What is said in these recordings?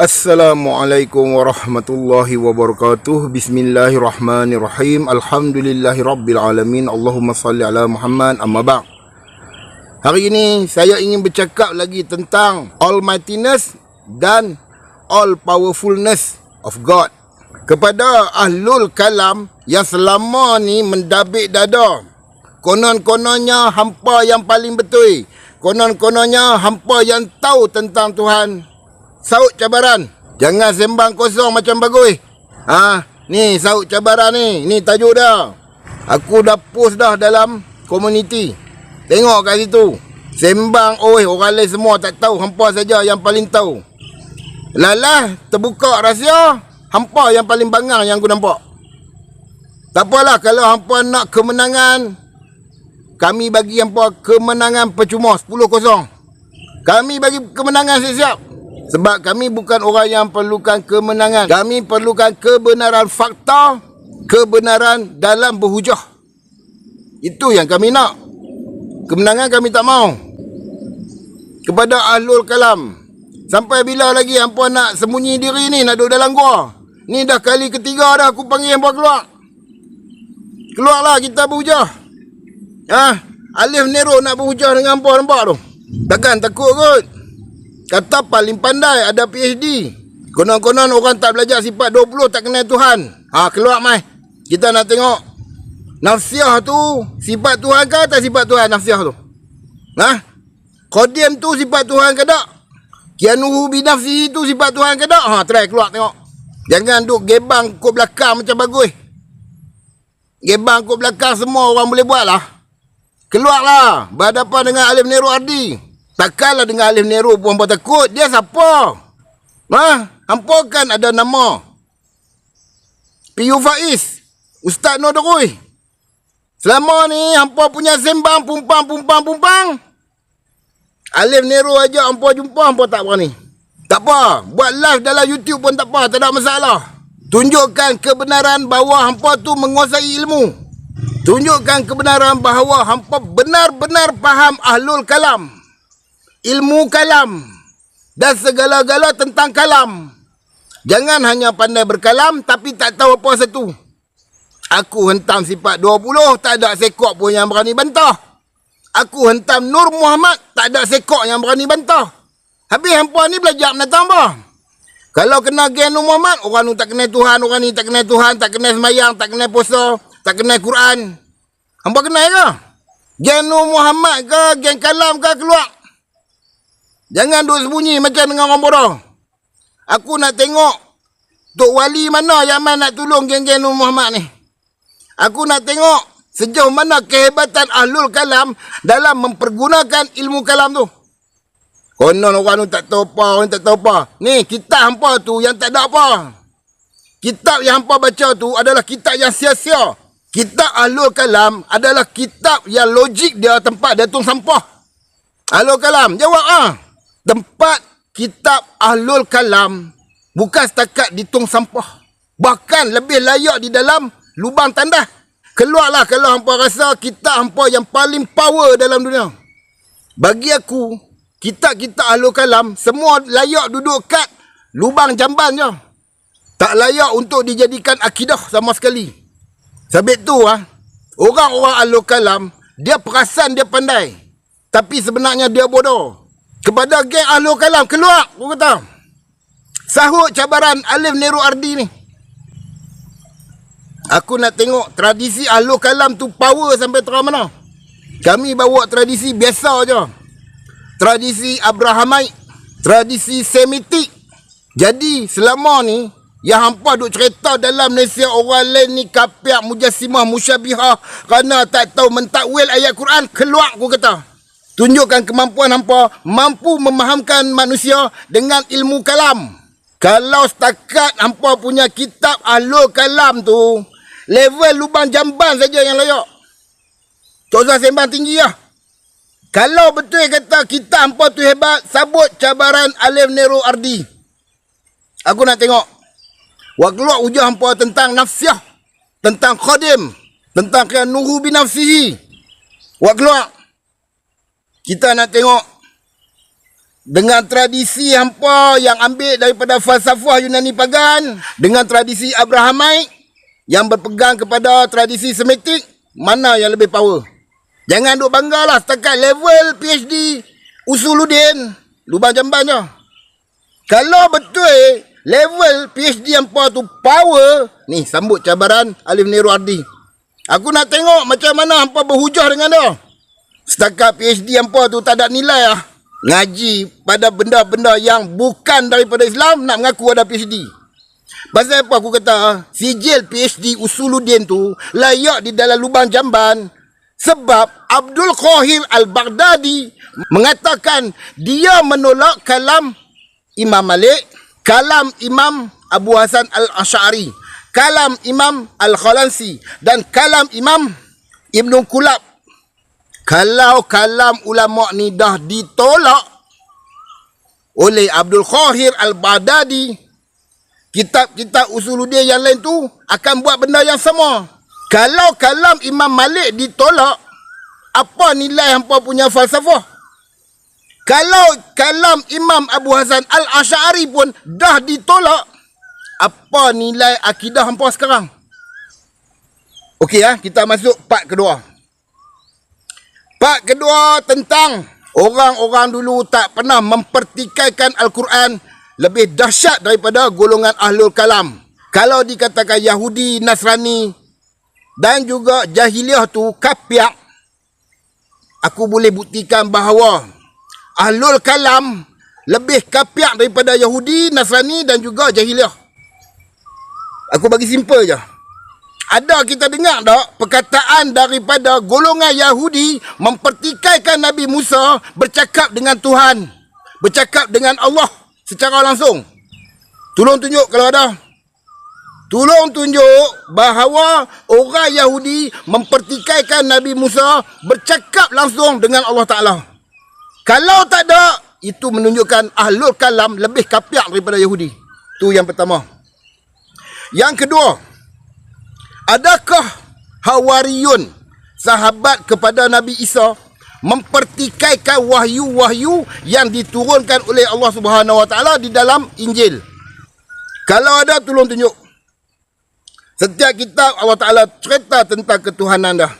Assalamualaikum warahmatullahi wabarakatuh. Bismillahirrahmanirrahim. Alhamdulillahi rabbil alamin. Allahumma salli ala Muhammad. Amma ba' Hari ini saya ingin bercakap lagi tentang Almightiness dan All Powerfulness of God. Kepada Ahlul Kalam yang selama ni mendabik dada. Konon-kononnya hampa yang paling betul. Konon-kononnya hampa yang tahu tentang Tuhan saut cabaran. Jangan sembang kosong macam bagus. Ha, ni saut cabaran ni. Ni tajuk dah. Aku dah post dah dalam komuniti. Tengok kat situ. Sembang oi orang lain semua tak tahu, hampa saja yang paling tahu. Lalah terbuka rahsia, hampa yang paling bangang yang aku nampak. Tak apalah kalau hampa nak kemenangan kami bagi hampa kemenangan percuma 10-0. Kami bagi kemenangan siap-siap. Sebab kami bukan orang yang perlukan kemenangan. Kami perlukan kebenaran fakta, kebenaran dalam berhujah. Itu yang kami nak. Kemenangan kami tak mau. Kepada Ahlul Kalam. Sampai bila lagi hampa nak sembunyi diri ni, nak duduk dalam gua. Ni dah kali ketiga dah aku panggil hampa keluar. Keluarlah kita berhujah. Ha? Alif Nero nak berhujah dengan hampa nampak tu. Takkan takut kot. Kata paling pandai ada PhD. Konon-konon orang tak belajar sifat 20 tak kenal Tuhan. Ha keluar mai. Kita nak tengok nafsiah tu sifat Tuhan ke atau sifat Tuhan nafsiah tu? Ha? Qadim tu sifat Tuhan ke tak? Kianuhu binafsi tu sifat Tuhan ke tak? Ha try keluar tengok. Jangan duk gebang kok belakang macam bagus. Gebang kok belakang semua orang boleh buat lah. Keluarlah berhadapan dengan Alim Nero Ardi. Takkanlah dengan Alif Nero pun hampa takut. Dia siapa? Ha? Hampa kan ada nama. Piyu Faiz. Ustaz Nodorui. Selama ni hampa punya sembang pumpang pumpang pumpang. Alif Nero aja hampa jumpa hampa tak berani. Tak apa. Buat live dalam YouTube pun tak apa. Tak ada masalah. Tunjukkan kebenaran bahawa hampa tu menguasai ilmu. Tunjukkan kebenaran bahawa hampa benar-benar faham ahlul kalam ilmu kalam dan segala-gala tentang kalam. Jangan hanya pandai berkalam tapi tak tahu apa satu. Aku hentam sifat 20, tak ada sekok pun yang berani bantah. Aku hentam Nur Muhammad, tak ada sekok yang berani bantah. Habis hampa ni belajar menatang apa? Kalau kena gen Nur Muhammad, orang ni tak kenal Tuhan, orang ni tak kenal Tuhan, tak kenal semayang, tak kenal puasa, tak kenal Quran. Hampa kenal ke? Gen Nur Muhammad ke, gen kalam ke keluar? Jangan duduk sembunyi macam dengan orang bodoh. Aku nak tengok Tok Wali mana yang mana nak tolong geng-geng Nur Muhammad ni. Aku nak tengok sejauh mana kehebatan Ahlul Kalam dalam mempergunakan ilmu kalam tu. Konon orang tu tak tahu apa, orang tak tahu apa. Ni, kitab hampa tu yang tak ada apa. Kitab yang hampa baca tu adalah kitab yang sia-sia. Kitab Ahlul Kalam adalah kitab yang logik dia tempat dia tung sampah. Ahlul Kalam, jawab ah tempat kitab Ahlul Kalam bukan setakat di tong sampah. Bahkan lebih layak di dalam lubang tandas. Keluarlah kalau hampa rasa kitab hampa yang paling power dalam dunia. Bagi aku, kitab-kitab Ahlul Kalam semua layak duduk kat lubang jamban je. Tak layak untuk dijadikan akidah sama sekali. Sebab tu ah, orang-orang Ahlul Kalam dia perasan dia pandai. Tapi sebenarnya dia bodoh kepada geng Ahlul Kalam keluar. Aku kata sahut cabaran Alif Nero Ardi ni. Aku nak tengok tradisi Ahlul Kalam tu power sampai terang mana. Kami bawa tradisi biasa aja tradisi Abrahamai tradisi Semitik. Jadi selama ni yang hampa duk cerita dalam Malaysia orang lain ni kapiak mujassimah musyabihah kerana tak tahu mentakwil ayat Quran keluar aku kata Tunjukkan kemampuan hampa mampu memahamkan manusia dengan ilmu kalam. Kalau setakat hampa punya kitab ahlul kalam tu, level lubang jamban saja yang layak. Usah sembang tinggi lah. Kalau betul kata kita hampa tu hebat, sabut cabaran Alif Nero Ardi. Aku nak tengok. Keluar ujah hampa tentang nafsiah. Tentang khadim. Tentang kaya nuhu binafsihi. Wah keluar. Kita nak tengok dengan tradisi hampa yang ambil daripada falsafah Yunani pagan dengan tradisi Abrahamite yang berpegang kepada tradisi Semitik mana yang lebih power? Jangan duk banggalah setakat level PhD Usuluddin lubang jamban je. Kalau betul level PhD hampa tu power ni sambut cabaran Alif Nero Ardi aku nak tengok macam mana hampa berhujah dengan dia setakat PhD hampa tu tak ada nilai lah. Ngaji pada benda-benda yang bukan daripada Islam nak mengaku ada PhD. Pasal apa aku kata sijil PhD Usuluddin tu layak di dalam lubang jamban. Sebab Abdul Qahir Al-Baghdadi mengatakan dia menolak kalam Imam Malik, kalam Imam Abu Hasan Al-Ash'ari, kalam Imam Al-Khalansi dan kalam Imam Ibn Kulab kalau kalam ulama ni dah ditolak oleh Abdul Khahir Al-Badadi, kitab-kitab usuluddin yang lain tu akan buat benda yang sama. Kalau kalam Imam Malik ditolak, apa nilai hampa punya falsafah? Kalau kalam Imam Abu Hasan Al-Ash'ari pun dah ditolak, apa nilai akidah hampa sekarang? Okey ya, kita masuk part kedua. Part kedua tentang orang-orang dulu tak pernah mempertikaikan Al-Quran lebih dahsyat daripada golongan Ahlul Kalam. Kalau dikatakan Yahudi, Nasrani dan juga Jahiliah tu kapiak, aku boleh buktikan bahawa Ahlul Kalam lebih kapiak daripada Yahudi, Nasrani dan juga Jahiliah. Aku bagi simple je. Ada kita dengar tak perkataan daripada golongan Yahudi mempertikaikan Nabi Musa bercakap dengan Tuhan. Bercakap dengan Allah secara langsung. Tolong tunjuk kalau ada. Tolong tunjuk bahawa orang Yahudi mempertikaikan Nabi Musa bercakap langsung dengan Allah Ta'ala. Kalau tak ada, itu menunjukkan ahlul kalam lebih kapiak daripada Yahudi. Itu yang pertama. Yang kedua, Adakah Hawariyun sahabat kepada Nabi Isa mempertikaikan wahyu-wahyu yang diturunkan oleh Allah Subhanahu Wa Taala di dalam Injil? Kalau ada tolong tunjuk. Setiap kitab Allah Taala cerita tentang ketuhanan dah.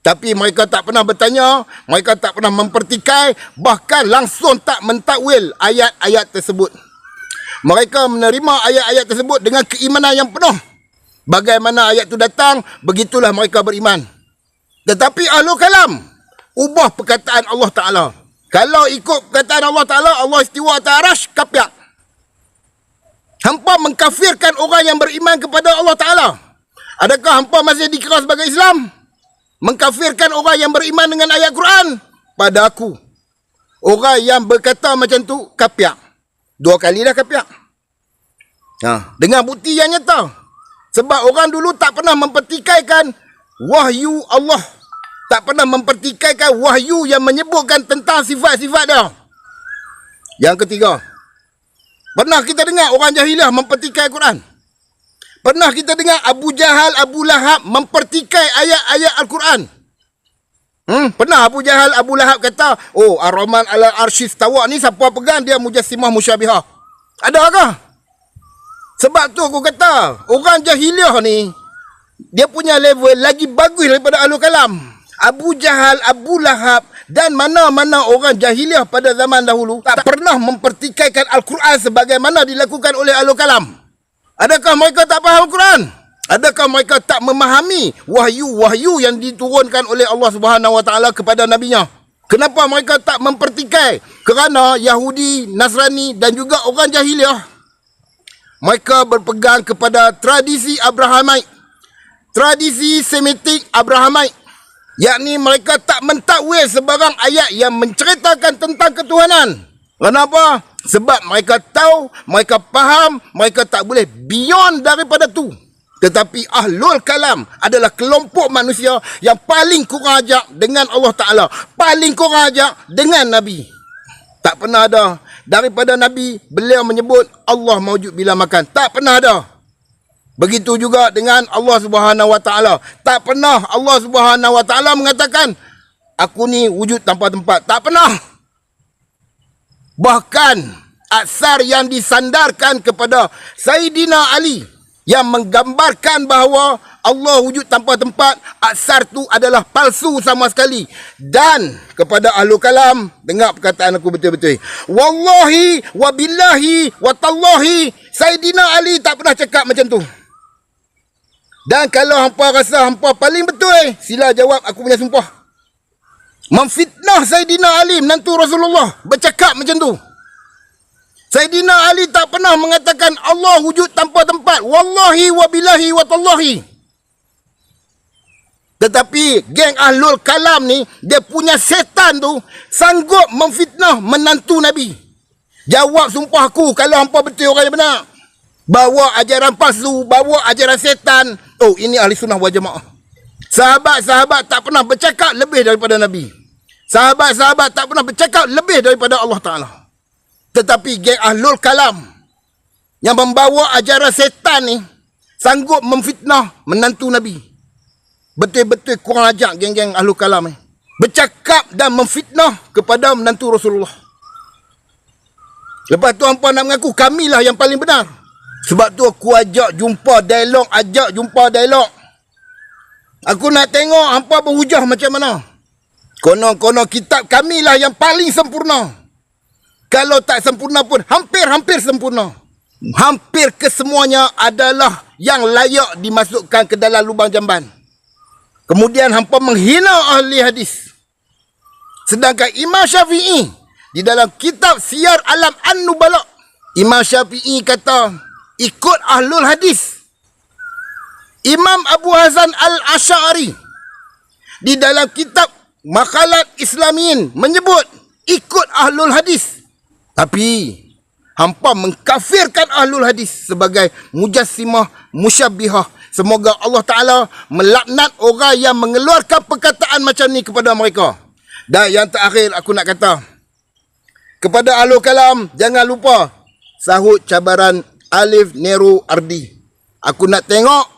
Tapi mereka tak pernah bertanya, mereka tak pernah mempertikai, bahkan langsung tak mentakwil ayat-ayat tersebut. Mereka menerima ayat-ayat tersebut dengan keimanan yang penuh. Bagaimana ayat itu datang, begitulah mereka beriman. Tetapi ahlu kalam, ubah perkataan Allah Ta'ala. Kalau ikut perkataan Allah Ta'ala, Allah istiwa atas arash, kapiak. Hampa mengkafirkan orang yang beriman kepada Allah Ta'ala. Adakah hampa masih dikira sebagai Islam? Mengkafirkan orang yang beriman dengan ayat Quran? Pada aku. Orang yang berkata macam tu, kapiak. Dua kali dah kapiak. Ha, dengan bukti yang nyata. Sebab orang dulu tak pernah mempertikaikan wahyu Allah. Tak pernah mempertikaikan wahyu yang menyebutkan tentang sifat-sifat dia. Yang ketiga. Pernah kita dengar orang jahiliah mempertikai Quran? Pernah kita dengar Abu Jahal, Abu Lahab mempertikai ayat-ayat Al-Quran? Hmm, pernah Abu Jahal, Abu Lahab kata, oh Ar-Rahman ala arshis tawa ni siapa pegang dia mujassimah musyabihah. Adakah? Sebab tu aku kata, orang jahiliah ni, dia punya level lagi bagus daripada Ahlul Kalam. Abu Jahal, Abu Lahab dan mana-mana orang jahiliah pada zaman dahulu tak pernah mempertikaikan Al-Quran sebagaimana dilakukan oleh Ahlul Kalam. Adakah mereka tak faham Al-Quran? Adakah mereka tak memahami wahyu-wahyu yang diturunkan oleh Allah Subhanahu Wa Taala kepada nabinya? Kenapa mereka tak mempertikai? Kerana Yahudi, Nasrani dan juga orang jahiliah mereka berpegang kepada tradisi Abrahamite. Tradisi Semitik Abrahamite. Yakni mereka tak mentakwil sebarang ayat yang menceritakan tentang ketuhanan. Kenapa? Sebab mereka tahu, mereka faham, mereka tak boleh beyond daripada tu. Tetapi Ahlul Kalam adalah kelompok manusia yang paling kurang ajak dengan Allah Ta'ala. Paling kurang ajak dengan Nabi. Tak pernah ada daripada Nabi beliau menyebut Allah maujud bila makan. Tak pernah ada. Begitu juga dengan Allah Subhanahu Wa Taala. Tak pernah Allah Subhanahu Wa Taala mengatakan aku ni wujud tanpa tempat. Tak pernah. Bahkan aksar yang disandarkan kepada Sayyidina Ali yang menggambarkan bahawa Allah wujud tanpa tempat aksar tu adalah palsu sama sekali. Dan kepada ahlu kalam dengar perkataan aku betul-betul. Wallahi wabillahi watallahi Sayyidina Ali tak pernah cakap macam tu. Dan kalau hampa rasa hampa paling betul sila jawab aku punya sumpah. Memfitnah Sayyidina Ali menantu Rasulullah bercakap macam tu. Sayyidina Ali tak pernah mengatakan Allah wujud tanpa tempat. Wallahi wa billahi wa tallahi. Tetapi geng ahlul kalam ni, dia punya setan tu sanggup memfitnah menantu Nabi. Jawab sumpah aku kalau hampa betul orang yang benar. Bawa ajaran palsu, bawa ajaran setan. Oh, ini ahli sunnah wal jamaah. Sahabat-sahabat tak pernah bercakap lebih daripada Nabi. Sahabat-sahabat tak pernah bercakap lebih daripada Allah Ta'ala. Tetapi geng ahlul kalam yang membawa ajaran setan ni sanggup memfitnah menantu Nabi. Betul-betul kurang ajar geng-geng ahlul kalam ni. Bercakap dan memfitnah kepada menantu Rasulullah. Lepas tu hampa nak mengaku kamilah yang paling benar. Sebab tu aku ajak jumpa dialog, ajak jumpa dialog. Aku nak tengok hampa berhujah macam mana. Konon-konon kitab kamilah yang paling sempurna. Kalau tak sempurna pun hampir-hampir sempurna. Hampir kesemuanya adalah yang layak dimasukkan ke dalam lubang jamban. Kemudian hampa menghina ahli hadis. Sedangkan Imam Syafi'i di dalam kitab Siyar Alam An-Nubala, Imam Syafi'i kata, ikut ahlul hadis. Imam Abu Hazan Al-Ash'ari di dalam kitab Makalat Islamiyin menyebut ikut ahlul hadis. Tapi hampa mengkafirkan ahlul hadis sebagai mujassimah musyabbihah. Semoga Allah Taala melaknat orang yang mengeluarkan perkataan macam ni kepada mereka. Dan yang terakhir aku nak kata kepada ahlul kalam jangan lupa sahut cabaran Alif Neru Ardi. Aku nak tengok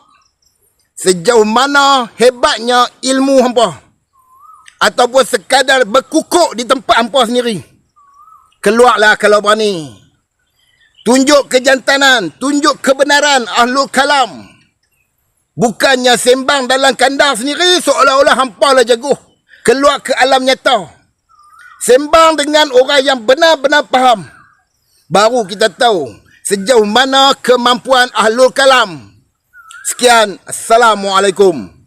sejauh mana hebatnya ilmu hampa ataupun sekadar berkukuk di tempat hampa sendiri. Keluarlah kalau berani. Tunjuk kejantanan, tunjuk kebenaran ahlu kalam. Bukannya sembang dalam kandang sendiri seolah-olah hampa lah jaguh. Keluar ke alam nyata. Sembang dengan orang yang benar-benar faham. Baru kita tahu sejauh mana kemampuan ahlu kalam. Sekian. Assalamualaikum.